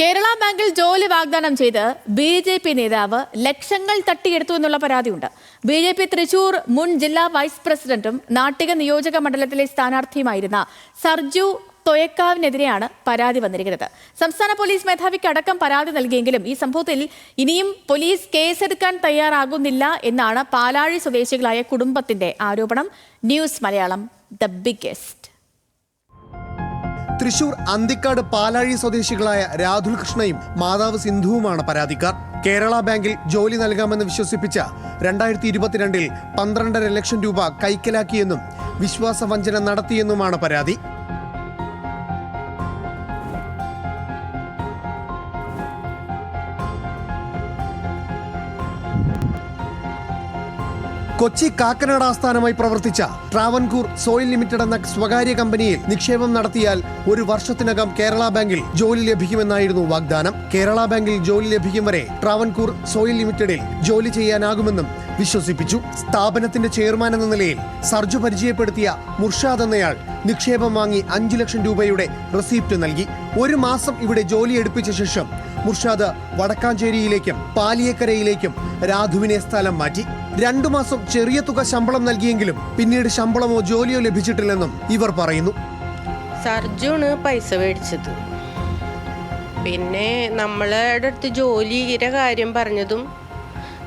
കേരള ബാങ്കിൽ ജോലി വാഗ്ദാനം ചെയ്ത് ബി ജെ പി നേതാവ് ലക്ഷങ്ങൾ തട്ടിയെടുത്തു എന്നുള്ള പരാതിയുണ്ട്. ബി ജെ പി തൃശൂർ മുൻ ജില്ലാ വൈസ് പ്രസിഡന്റും നാട്ടിക നിയോജക മണ്ഡലത്തിലെ സ്ഥാനാർത്ഥിയുമായിരുന്ന സർജു തൊയക്കാവിനെതിരെയാണ് പരാതി വന്നിരിക്കുന്നത്. സംസ്ഥാന പോലീസ് മേധാവിക്ക് അടക്കം പരാതി നൽകിയെങ്കിലും ഈ സംഭവത്തിൽ ഇനിയും പോലീസ് കേസെടുക്കാൻ തയ്യാറാകുന്നില്ല എന്നാണ് പാലാഴി സ്വദേശികളായ കുടുംബത്തിന്റെ ആരോപണം. News Malayalam the biggest. Thrissur Anthikad Palazhi സ്വദേശികളായ രാഹുൽ കൃഷ്ണയും മാതാവ് സിന്ധുവുമാണ് പരാതിക്കാർ. കേരള ബാങ്കിൽ ജോലി നൽകാമെന്ന് വിശ്വസിപ്പിച്ച രണ്ടായിരത്തി ഇരുപത്തിരണ്ടിൽ പന്ത്രണ്ടര ലക്ഷം രൂപ കൈക്കലാക്കിയെന്നും വിശ്വാസവഞ്ചന നടത്തിയെന്നുമാണ് പരാതി. കൊച്ചി കാക്കനാട് ആസ്ഥാനമായി പ്രവർത്തിച്ച ട്രാവൻകൂർ സോയിൽ ലിമിറ്റഡ് എന്ന സ്വകാര്യ കമ്പനിയിൽ നിക്ഷേപം നടത്തിയാൽ ഒരു വർഷത്തിനകം കേരള ബാങ്കിൽ ജോലി ലഭിക്കുമെന്നായിരുന്നു വാഗ്ദാനം. കേരള ബാങ്കിൽ ജോലി ലഭിക്കും വരെ ട്രാവൻകൂർ സോയിൽ ലിമിറ്റഡിൽ ജോലി ചെയ്യാനാകുമെന്നും വിശ്വസിപ്പിച്ചു. സ്ഥാപനത്തിന്റെ ചെയർമാൻ എന്ന നിലയിൽ സർജു പരിചയപ്പെടുത്തിയ മുർഷാദ് എന്നയാൾ നിക്ഷേപം വാങ്ങി അഞ്ചു ലക്ഷം രൂപയുടെ റെസീപ്റ്റ് നൽകി. ഒരു മാസം ഇവിടെ ജോലി എടുപ്പിച്ച ശേഷം മുർഷാദ് വടക്കാഞ്ചേരിയിലേക്കും പാലിയക്കരയിലേക്കും രാധുവിനെ സ്ഥലം മാറ്റി. രണ്ടു മാസം ചെറിയ തുക ശമ്പളം നൽകിയെങ്കിലും പിന്നീട് ശമ്പളമോ ജോലിയോ ലഭിച്ചിട്ടില്ലെന്നും ഇവർ പറയുന്നു. സർജുണ് പൈസ മേടിച്ചത്. പിന്നെ നമ്മളുടെ അടുത്ത് ഇര കാര്യം പറഞ്ഞതും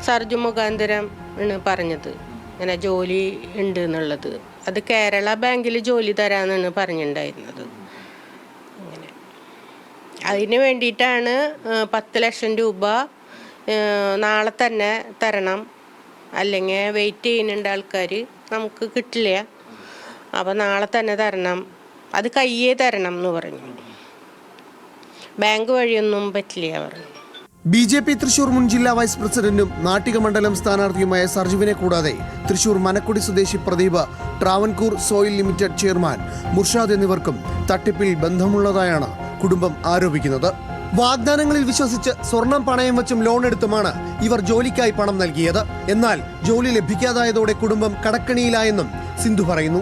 സർജു മുഖാന്തരം ആണ് പറഞ്ഞത്. ഇങ്ങനെ ജോലി ഉണ്ട് എന്നുള്ളത്. അത് കേരള ബാങ്കിൽ ജോലി തരാമെന്നാണ് പറഞ്ഞിട്ടുണ്ടായിരുന്നത് അങ്ങനെ അതിന് വേണ്ടിയിട്ടാണ് പത്ത് ലക്ഷം രൂപ നാളെ തന്നെ തരണം അല്ലെങ്കിൽ വെയിറ്റ് ചെയ്യുന്നുണ്ട് ആൾക്കാർ നമുക്ക് കിട്ടില്ല. അപ്പോൾ നാളെ തന്നെ തരണം. അത് കയ്യേ തരണം എന്ന് പറഞ്ഞു. ബാങ്ക് വഴിയൊന്നും പറ്റില്ല പറഞ്ഞു ബി ജെ പി തൃശൂർ മുൻ ജില്ലാ വൈസ് പ്രസിഡന്റും നാട്ടിക മണ്ഡലം സ്ഥാനാർത്ഥിയുമായ സർജുവിനെ കൂടാതെ തൃശൂർ മനക്കുടി സ്വദേശി Pradeep Travancore soil limited chairman Murshad എന്നിവർക്കും തട്ടിപ്പിൽ ബന്ധമുള്ളതായാണ് കുടുംബം ആരോപിക്കുന്നത്. വാഗ്ദാനങ്ങളിൽ വിശ്വസിച്ച് സ്വർണം പണയം വെച്ചും ലോൺ എടുത്തുമാണ് ഇവർ ജോലിക്കായി പണം നൽകിയത്. എന്നാൽ ജോലി ലഭിക്കാതായതോടെ കുടുംബം കടക്കണിയിലായെന്നും സിന്ധു പറയുന്നു.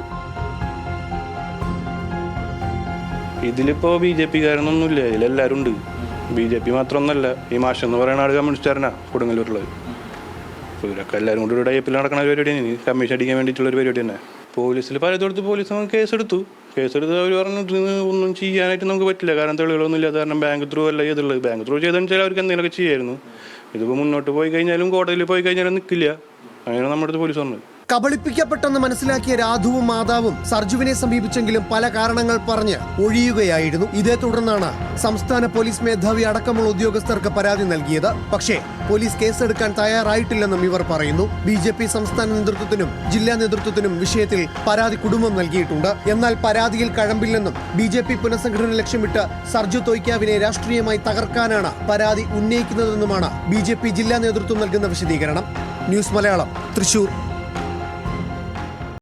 ഇതിലിപ്പോ ബി ജെ പിക്കാരനൊന്നുമില്ല ഇതിലെല്ലാവരും ഉണ്ട് ബി ജെ പി മാത്രമൊന്നല്ല. ഈ മാഷ് എന്ന് പറയുന്ന ആൾ കമ്മ്യൂണിസ്റ്റുകാരനാ കൊടുങ്ങല്ലൂരുള്ളത് ഇവരൊക്കെ എല്ലാവരും കൂടി ഒരു ടൈപ്പിൽ നടക്കുന്ന ഇനി കമ്മീഷൻ അടിക്കാൻ വേണ്ടിയിട്ടുള്ള ഒരു പരിപാടി തന്നെ. പോലീസിൽ പലയിടത്ത് പോലീസ് കേസെടുത്തു. കേസെടുത്ത് അവർ പറഞ്ഞിട്ട് ഒന്നും ചെയ്യാനായിട്ട് നമുക്ക് പറ്റില്ല. കാരണം തെളിവുകളൊന്നും ഇല്ലാത്ത കാരണം ബാങ്ക് ത്രൂ അല്ല ചെയ്തുള്ളത്. ബാങ്ക് ത്രൂ ചെയ്തെന്ന് വെച്ചാൽ അവർക്ക് എന്തെങ്കിലുമൊക്കെ ചെയ്യായിരുന്നു. ഇതിപ്പോൾ മുന്നോട്ട് പോയി കഴിഞ്ഞാലും കോടതിയിൽ പോയി കഴിഞ്ഞാലും നിൽക്കില്ല അങ്ങനെ നമ്മുടെ അടുത്ത് പോലീസ് പറഞ്ഞത്. കബളിപ്പിക്കപ്പെട്ടെന്ന് മനസ്സിലാക്കിയ രാധുവും മാതാവും സർജുവിനെ സമീപിച്ചെങ്കിലും പല കാരണങ്ങൾ പറഞ്ഞ് ഒഴിയുകയായിരുന്നു. ഇതേ തുടർന്നാണ് സംസ്ഥാന പോലീസ് മേധാവി അടക്കമുള്ള ഉദ്യോഗസ്ഥർക്ക് പരാതി നൽകിയത്. പക്ഷേ പോലീസ് കേസെടുക്കാൻ തയ്യാറായിട്ടില്ലെന്നും ഇവർ പറയുന്നു. ബി ജെ പി സംസ്ഥാന നേതൃത്വത്തിനും ജില്ലാ നേതൃത്വത്തിനും വിഷയത്തിൽ പരാതി കുടുംബം നൽകിയിട്ടുണ്ട്. എന്നാൽ പരാതിയിൽ കഴമ്പില്ലെന്നും ബി ജെ പി പുനഃസംഘടന ലക്ഷ്യമിട്ട് സർജു തോയ്ക്കാവിനെ രാഷ്ട്രീയമായി തകർക്കാനാണ് പരാതി ഉന്നയിക്കുന്നതെന്നുമാണ് ബി ജെ പി ജില്ലാ നേതൃത്വം നൽകുന്ന വിശദീകരണം. ന്യൂസ് മലയാളം തൃശൂർ.